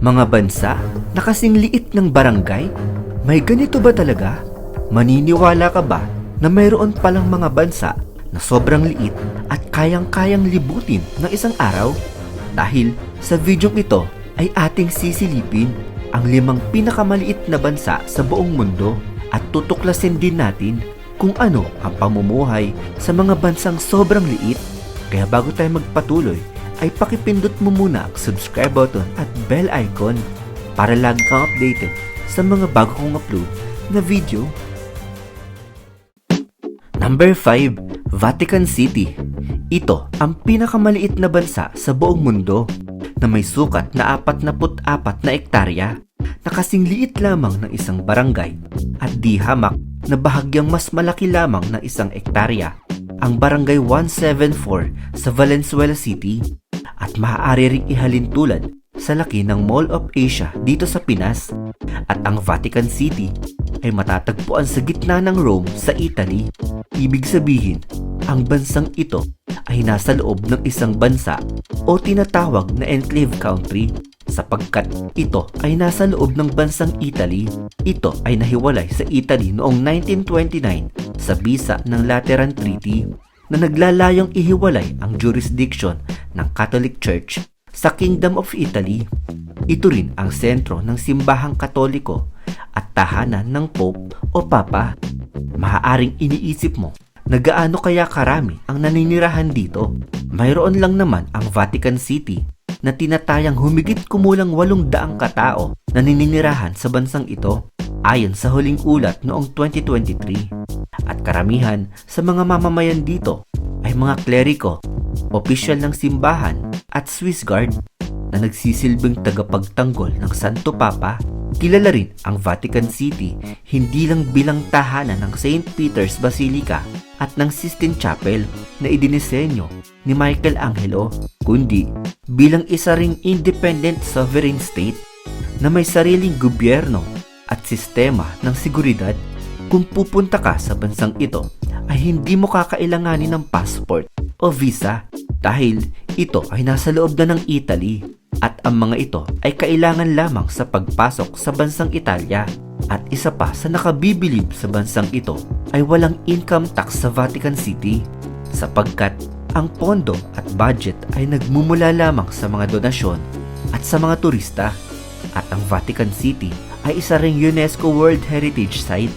Mga bansa na kasing liit ng barangay? May ganito ba talaga? Maniniwala ka ba na mayroon palang mga bansa na sobrang liit at kayang-kayang libutin ng isang araw? Dahil sa videong ito ay ating sisilipin ang limang pinakamaliit na bansa sa buong mundo at tutuklasin din natin kung ano ang pamumuhay sa mga bansang sobrang liit. Kaya bago tayo magpatuloy, ay pakipindot mo muna ang subscribe button at bell icon para lagi kang updated sa mga bago kong upload na video. Number 5, Vatican City. Ito ang pinakamaliit na bansa sa buong mundo na may sukat na 44 na ektarya na kasing liit lamang ng isang barangay at di hamak na bahagyang mas malaki lamang ng isang ektarya ang Barangay 174 sa Valenzuela City at maaari ring ihalin tulad sa laki ng Mall of Asia dito sa Pinas at ang Vatican City ay matatagpuan sa gitna ng Rome sa Italy. Ibig sabihin, ang bansang ito ay nasa loob ng isang bansa o tinatawag na enclave country sapagkat ito ay nasa loob ng bansang Italy. Ito ay nahiwalay sa Italy noong 1929 sa bisa ng Lateran Treaty na naglalayong ihiwalay ang jurisdiction ng Catholic Church sa Kingdom of Italy. Ito rin ang sentro ng simbahang katoliko at tahanan ng Pope o Papa. Maaaring iniisip mo na gaano kaya karami ang naninirahan dito. Mayroon lang naman ang Vatican City na tinatayang humigit kumulang walong daang katao na nininirahan sa bansang ito ayon sa huling ulat noong 2023. At karamihan sa mga mamamayan dito ay mga kleriko, opisyal ng simbahan at Swiss Guard na nagsisilbing tagapagtanggol ng Santo Papa. Kilala rin ang Vatican City hindi lang bilang tahanan ng St. Peter's Basilica at ng Sistine Chapel na idinisenyo ni Michelangelo, kundi bilang isa ring independent sovereign state na may sariling gobyerno at sistema ng seguridad. Kung pupunta ka sa bansang ito, ay hindi mo kakailanganin ng passport o visa dahil ito ay nasa loob na ng Italy at ang mga ito ay kailangan lamang sa pagpasok sa bansang Italia. At isa pa sa nakabibilib sa bansang ito ay walang income tax sa Vatican City sapagkat ang pondo at budget ay nagmumula lamang sa mga donasyon at sa mga turista at ang Vatican City ay isa ring UNESCO World Heritage Site.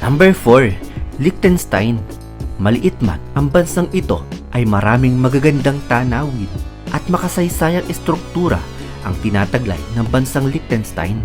Number 4, Liechtenstein. Maliit man ang bansang ito ay maraming magagandang tanawin at makasaysayang estruktura ang tinataglay ng bansang Liechtenstein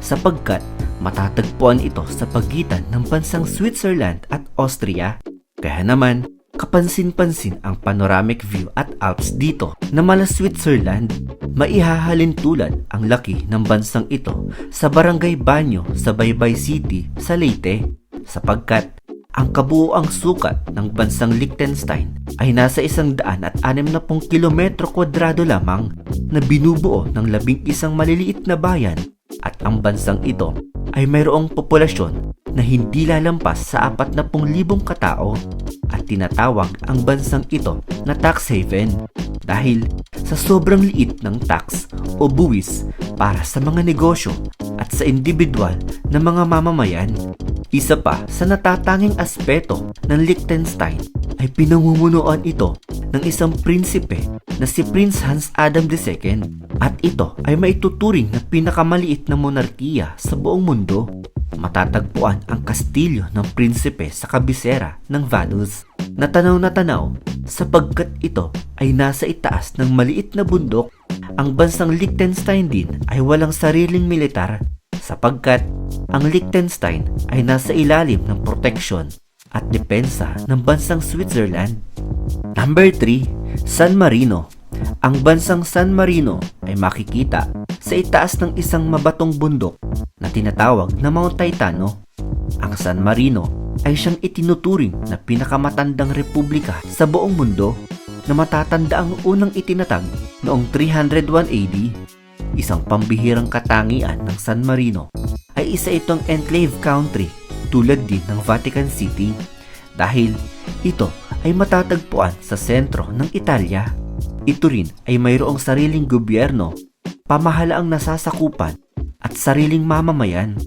sapagkat matatagpuan ito sa pagitan ng bansang Switzerland at Austria. Kaya naman, kapansin-pansin ang panoramic view at Alps dito na mala Switzerland. Maihahalin tulad ang laki ng bansang ito sa Barangay Banyo sa Baybay City sa Leyte sapagkat ang kabuoang sukat ng bansang Liechtenstein ay nasa isang daan at anim na pong kilometro kwadrado lamang na binubuo ng labing isang maliliit na bayan at ang bansang ito ay mayroong populasyon na hindi lalampas sa 40,000 katao at tinatawag ang bansang ito na tax haven dahil sa sobrang liit ng tax o buwis para sa mga negosyo at sa individual na mga mamamayan. Isa pa sa natatanging aspeto ng Liechtenstein ay pinamumunuan ito ng isang prinsipe na si Prince Hans Adam II at ito ay maituturing na pinakamaliit na monarkiya sa buong mundo. Matatagpuan ang kastilyo ng prinsipe sa kabisera ng Vaduz na tanaw na tanaw sapagkat ito ay nasa itaas ng maliit na bundok. Ang bansang Liechtenstein din ay walang sariling militar sapagkat ang Liechtenstein ay nasa ilalim ng proteksyon at depensa ng bansang Switzerland. Number 3, San Marino. Ang bansang San Marino ay makikita sa itaas ng isang mabatong bundok na tinatawag na Mount Titano. Ang San Marino ay siyang itinuturing na pinakamatandang republika sa buong mundo na matatanda ang unang itinatag noong 301 AD. Isang pambihirang katangian ng San Marino ay isa itong enclave country tulad din ng Vatican City dahil ito ay matatagpuan sa sentro ng Italia. Ito rin ay mayroong sariling gobyerno pamahalaang nasasakupan at sariling mamamayan.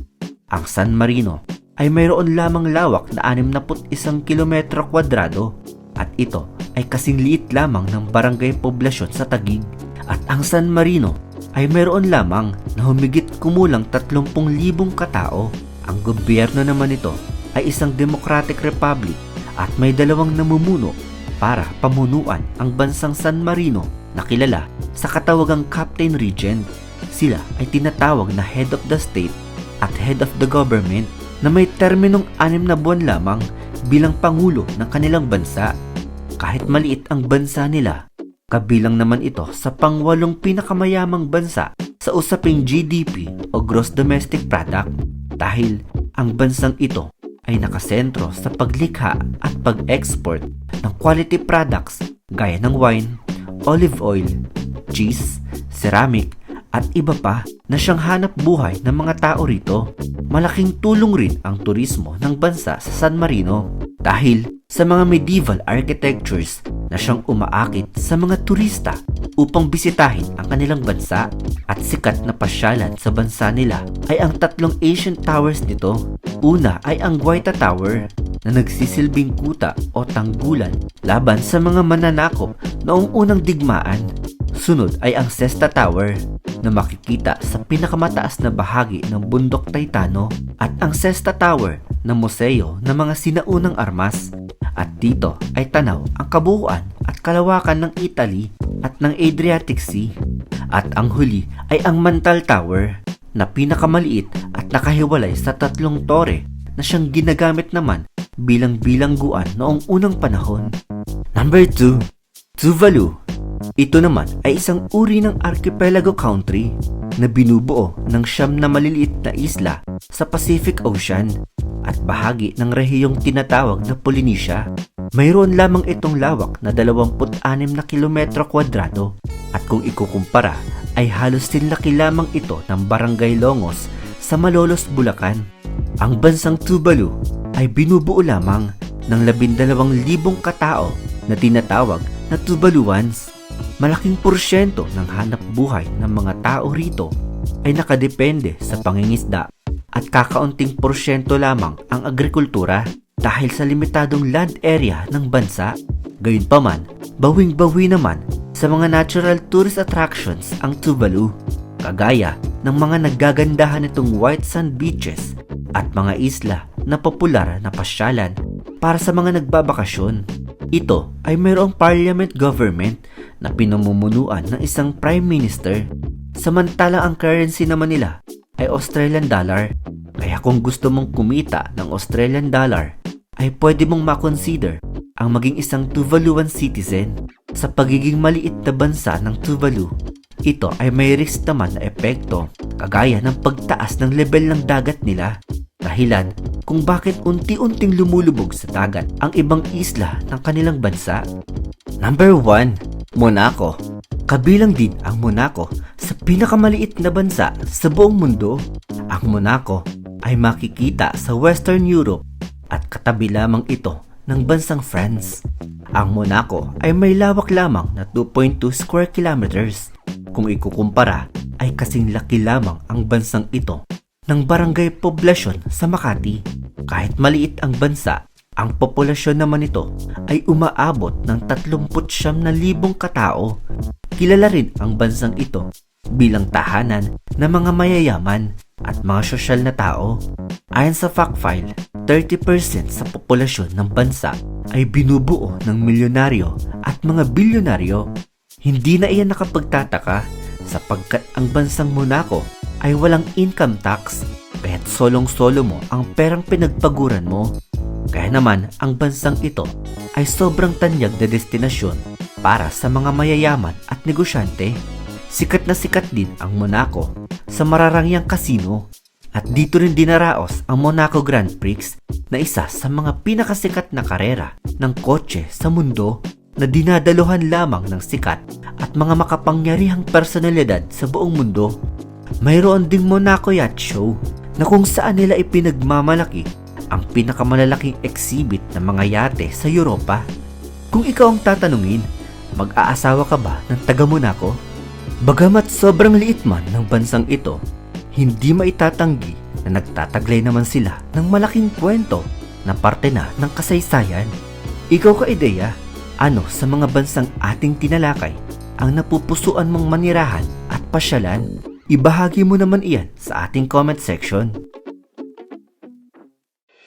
Ang San Marino ay mayroon lamang lawak na 61 kilometro kwadrado at ito ay kasing liit lamang ng barangay poblasyon sa Tagig at ang San Marino ay mayroon lamang na humigit kumulang 30,000 katao. Ang gobyerno naman nito ay isang democratic republic at may dalawang namumuno para pamunuan ang bansang San Marino na kilala sa katawagang Captain Regent. Sila ay tinatawag na Head of the State at Head of the Government na may terminong anim na buwan lamang bilang Pangulo ng kanilang bansa. Kahit maliit ang bansa nila, kabilang naman ito sa pangwalong pinakamayamang bansa sa usaping GDP o Gross Domestic Product dahil ang bansang ito ay nakasentro sa paglikha at pag-export ng quality products gaya ng wine, olive oil, cheese, ceramic at iba pa na siyang hanap buhay ng mga tao rito. Malaking tulong rin ang turismo ng bansa sa San Marino dahil sa mga medieval architectures na siyang umaakit sa mga turista upang bisitahin ang kanilang bansa at sikat na pasyalan sa bansa nila ay ang tatlong ancient towers nito. Una ay ang Guaita Tower na nagsisilbing kuta o tanggulan laban sa mga mananakop noong unang digmaan. Sunod ay ang Sesta Tower na makikita sa pinakamataas na bahagi ng bundok Titano at ang Sesta Tower na museo ng mga sinaunang armas. At dito ay tanaw ang kabuuan at kalawakan ng Italy at ng Adriatic Sea. At ang huli ay ang Mantal Tower na pinakamaliit at nakahiwalay sa tatlong tore na siyang ginagamit naman bilang bilangguan noong unang panahon. Number 2. Tuvalu ito naman ay isang uri ng archipelago country na binubuo ng siyam na maliliit na isla sa Pacific Ocean at bahagi ng rehiyong tinatawag na Polynesia. Mayroon lamang itong lawak na 26 na kilometro kwadrado at kung ikukumpara ay halos sinlaki lamang ito ng Barangay Longos sa Malolos, Bulacan. Ang bansang Tuvalu ay binubuo lamang ng 12,000 katao na tinatawag na Tuvaluans. Malaking porsyento ng hanap buhay ng mga tao rito ay nakadepende sa pangingisda at kakaunting porsyento lamang ang agrikultura dahil sa limitadong land area ng bansa. Gayunpaman, bawing-bawi naman sa mga natural tourist attractions ang Tuvalu, kagaya ng mga naggagandahan nitong white sand beaches at mga isla na popular na pasyalan para sa mga nagbabakasyon. Ito ay mayroong parliament government na pinamumunuan ng isang prime minister. Samantalang ang currency naman nila ay Australian dollar. Kaya kung gusto mong kumita ng Australian dollar, ay pwede mong makonsider ang maging isang Tuvaluan citizen sa pagiging maliit na bansa ng Tuvalu. Ito ay may risk naman na epekto kagaya ng pagtaas ng level ng dagat nila dahilan kung bakit unti-unting lumulubog sa dagat ang ibang isla ng kanilang bansa. Number 1, Monaco. Kabilang din ang Monaco sa pinakamaliit na bansa sa buong mundo. Ang Monaco ay makikita sa Western Europe at katabi lamang ito ng bansang France. Ang Monaco ay may lawak lamang na 2.2 square kilometers. Kung ikukumpara ay kasing laki lamang ang bansang ito ng barangay poblasyon sa Makati. Kahit maliit ang bansa, ang populasyon naman nito ay umaabot ng 39,000 katao. Kilala rin ang bansang ito bilang tahanan ng mga mayayaman at mga sosyal na tao. Ayon sa fact file, 30% sa populasyon ng bansa ay binubuo ng milyonaryo at mga bilyonaryo. Hindi na iyan nakapagtataka sapagkat ang bansang Monaco ay walang income tax kaya't solong-solo mo ang perang pinagpaguran mo. Kaya naman ang bansang ito ay sobrang tanyag na destinasyon para sa mga mayayaman at negosyante. Sikat na sikat din ang Monaco sa mararangyang kasino at dito rin dinaraos ang Monaco Grand Prix na isa sa mga pinakasikat na karera ng kotse sa mundo na dinadaluhan lamang ng sikat at mga makapangyarihang personalidad sa buong mundo. Mayroon ding Monaco Yacht Show na kung saan nila ipinagmamalaki ang pinakamalalaking exhibit ng mga yate sa Europa. Kung ikaw ang tatanungin, mag-aasawa ka ba ng taga Monaco? Bagamat sobrang liit man ng bansang ito, hindi maitatanggi na nagtataglay naman sila ng malaking kwento na parte na ng kasaysayan. Ikaw ka ideya, ano sa mga bansang ating tinalakay ang napupusuan mong manirahan at pasyalan? Ibahagi mo naman iyan sa ating comment section.